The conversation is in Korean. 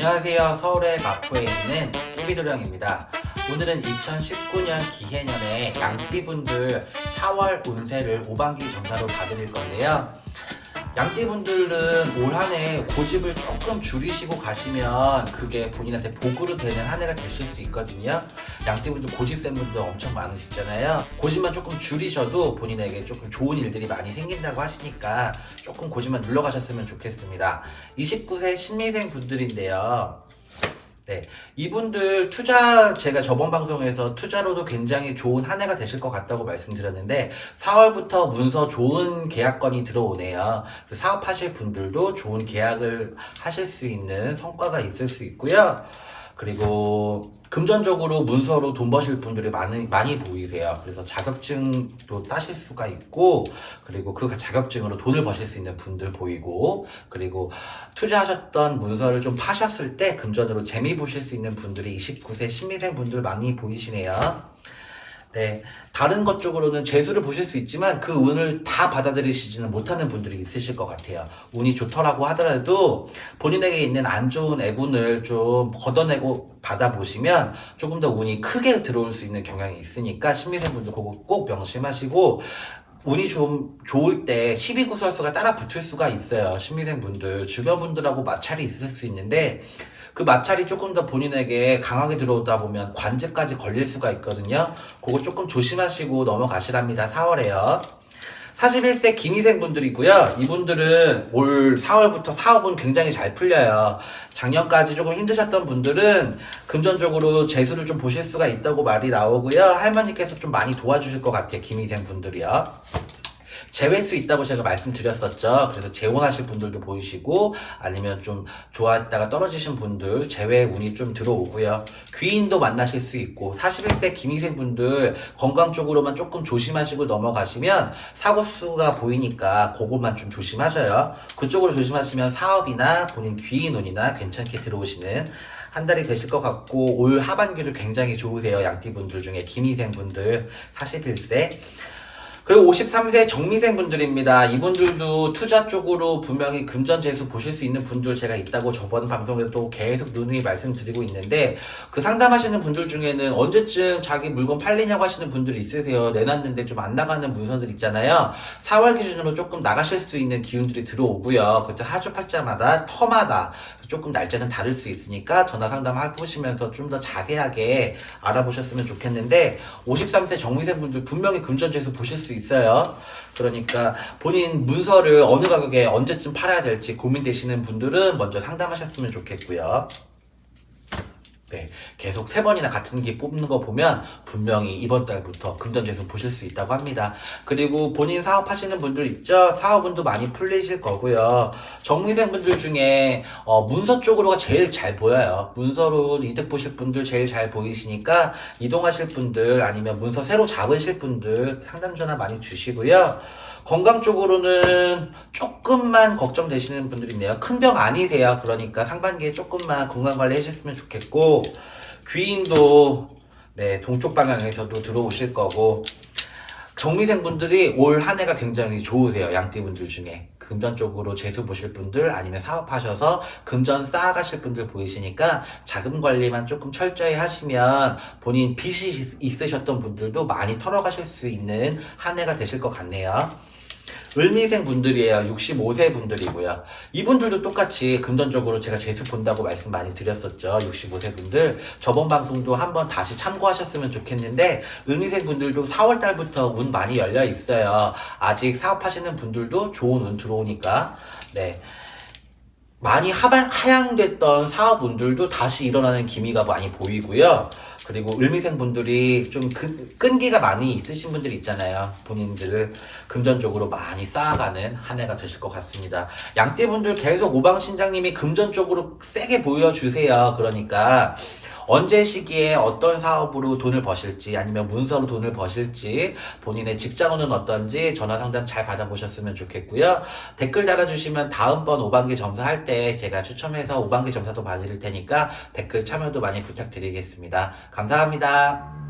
안녕하세요. 서울의 마포에 있는 끼비도령입니다. 오늘은 2019년 기해년에 양띠분들 4월 운세를 오반기 점사로 봐드릴 건데요. 양띠분들은 올 한 해 고집을 조금 줄이시고 가시면 그게 본인한테 복으로 되는 한 해가 되실 수 있거든요. 양띠분들 고집 센 분들 엄청 많으시잖아요. 고집만 조금 줄이셔도 본인에게 조금 좋은 일들이 많이 생긴다고 하시니까 조금 고집만 눌러가셨으면 좋겠습니다. 29세 신미생 분들인데요. 네, 이분들 투자 제가 저번 방송에서 투자로도 굉장히 좋은 한 해가 되실 것 같다고 말씀드렸는데 4월부터 문서 좋은 계약건이 들어오네요. 그 사업하실 분들도 좋은 계약을 하실 수 있는 성과가 있을 수 있고요. 그리고 금전적으로 문서로 돈 버실 분들이 많이, 많이 보이세요. 그래서 자격증도 따실 수가 있고, 그리고 그 자격증으로 돈을 버실 수 있는 분들 보이고, 그리고 투자하셨던 문서를 좀 파셨을 때 금전으로 재미 보실 수 있는 분들이 29세 신미생 분들 많이 보이시네요. 네. 다른 것 쪽으로는 재수를 보실 수 있지만 그 운을 다 받아들이시지는 못하는 분들이 있으실 것 같아요. 운이 좋더라고 하더라도 본인에게 있는 안 좋은 애군을 좀 걷어내고 받아보시면 조금 더 운이 크게 들어올 수 있는 경향이 있으니까 신미생 분들 그거 꼭 명심하시고 운이 좀 좋을 때 12구설수가 따라 붙을 수가 있어요. 신미생 분들, 주변 분들하고 마찰이 있을 수 있는데 그 마찰이 조금 더 본인에게 강하게 들어오다 보면 관제까지 걸릴 수가 있거든요. 그거 조금 조심하시고 넘어가시랍니다. 4월에요. 41세 김희생 분들이고요. 이분들은 올 4월부터 사업은 굉장히 잘 풀려요. 작년까지 조금 힘드셨던 분들은 금전적으로 재수를 좀 보실 수가 있다고 말이 나오고요. 할머니께서 좀 많이 도와주실 것 같아요. 김희생 분들이요. 재회 수 있다고 제가 말씀드렸었죠. 그래서 재혼하실 분들도 보이시고 아니면 좀 좋아했다가 떨어지신 분들 재회 운이 좀 들어오고요. 귀인도 만나실 수 있고 41세 김희생 분들 건강 쪽으로만 조금 조심하시고 넘어가시면 사고 수가 보이니까 그것만 좀 조심하셔요. 그쪽으로 조심하시면 사업이나 본인 귀인 운이나 괜찮게 들어오시는 한 달이 되실 것 같고 올 하반기도 굉장히 좋으세요. 양띠 분들 중에 김희생 분들 41세 그리고 53세 정미생 분들입니다. 이분들도 투자 쪽으로 분명히 금전 재수 보실 수 있는 분들 제가 있다고 저번 방송에도 계속 누누이 말씀드리고 있는데 그 상담하시는 분들 중에는 언제쯤 자기 물건 팔리냐고 하시는 분들이 있으세요. 내놨는데 좀 안 나가는 문서들 있잖아요. 4월 기준으로 조금 나가실 수 있는 기운들이 들어오고요. 그때 하주 팔자마다 터마다 조금 날짜는 다를 수 있으니까 전화 상담 해보시면서 좀 더 자세하게 알아보셨으면 좋겠는데 53세 정미생 분들 분명히 금전 재수 보실 수 있어요. 그러니까 본인 문서를 어느 가격에 언제쯤 팔아야 될지 고민되시는 분들은 먼저 상담하셨으면 좋겠고요. 네, 계속 세 번이나 같은 기 뽑는 거 보면 분명히 이번 달부터 금전재수 보실 수 있다고 합니다. 그리고 본인 사업하시는 분들 있죠? 사업운도 많이 풀리실 거고요. 정리생 분들 중에 어, 문서 쪽으로가 제일 잘 보여요. 문서로 이득 보실 분들 제일 잘 보이시니까 이동하실 분들 아니면 문서 새로 잡으실 분들 상담 전화 많이 주시고요. 건강 쪽으로는 조금만 걱정되시는 분들이 있네요. 큰 병 아니세요. 그러니까 상반기에 조금만 건강 관리 해주셨으면 좋겠고, 귀인도, 네, 동쪽 방향에서도 들어오실 거고, 정미생 분들이 올 한 해가 굉장히 좋으세요. 양띠 분들 중에. 금전 쪽으로 재수 보실 분들 아니면 사업하셔서 금전 쌓아가실 분들 보이시니까 자금 관리만 조금 철저히 하시면 본인 빚이 있- 있으셨던 분들도 많이 털어가실 수 있는 한 해가 되실 것 같네요. 을미생 분들이에요. 65세 분들이고요. 이분들도 똑같이 금전적으로 제가 재수 본다고 말씀 많이 드렸었죠. 65세 분들. 저번 방송도 한번 다시 참고하셨으면 좋겠는데, 을미생 분들도 4월 달부터 운 많이 열려 있어요. 아직 사업하시는 분들도 좋은 운 들어오니까. 네. 많이 하향됐던 사업운들도 다시 일어나는 기미가 많이 보이고요. 그리고 을미생 분들이 좀 끈, 끈기가 많이 있으신 분들 있잖아요. 본인들 금전적으로 많이 쌓아가는 한 해가 되실 것 같습니다. 양띠 분들 계속 오방신장님이 금전적으로 세게 보여주세요. 그러니까 언제 시기에 어떤 사업으로 돈을 버실지 아니면 문서로 돈을 버실지 본인의 직장운은 어떤지 전화 상담 잘 받아보셨으면 좋겠고요. 댓글 달아주시면 다음번 오반기 점사할 때 제가 추첨해서 오반기 점사도 받을 테니까 댓글 참여도 많이 부탁드리겠습니다. 감사합니다.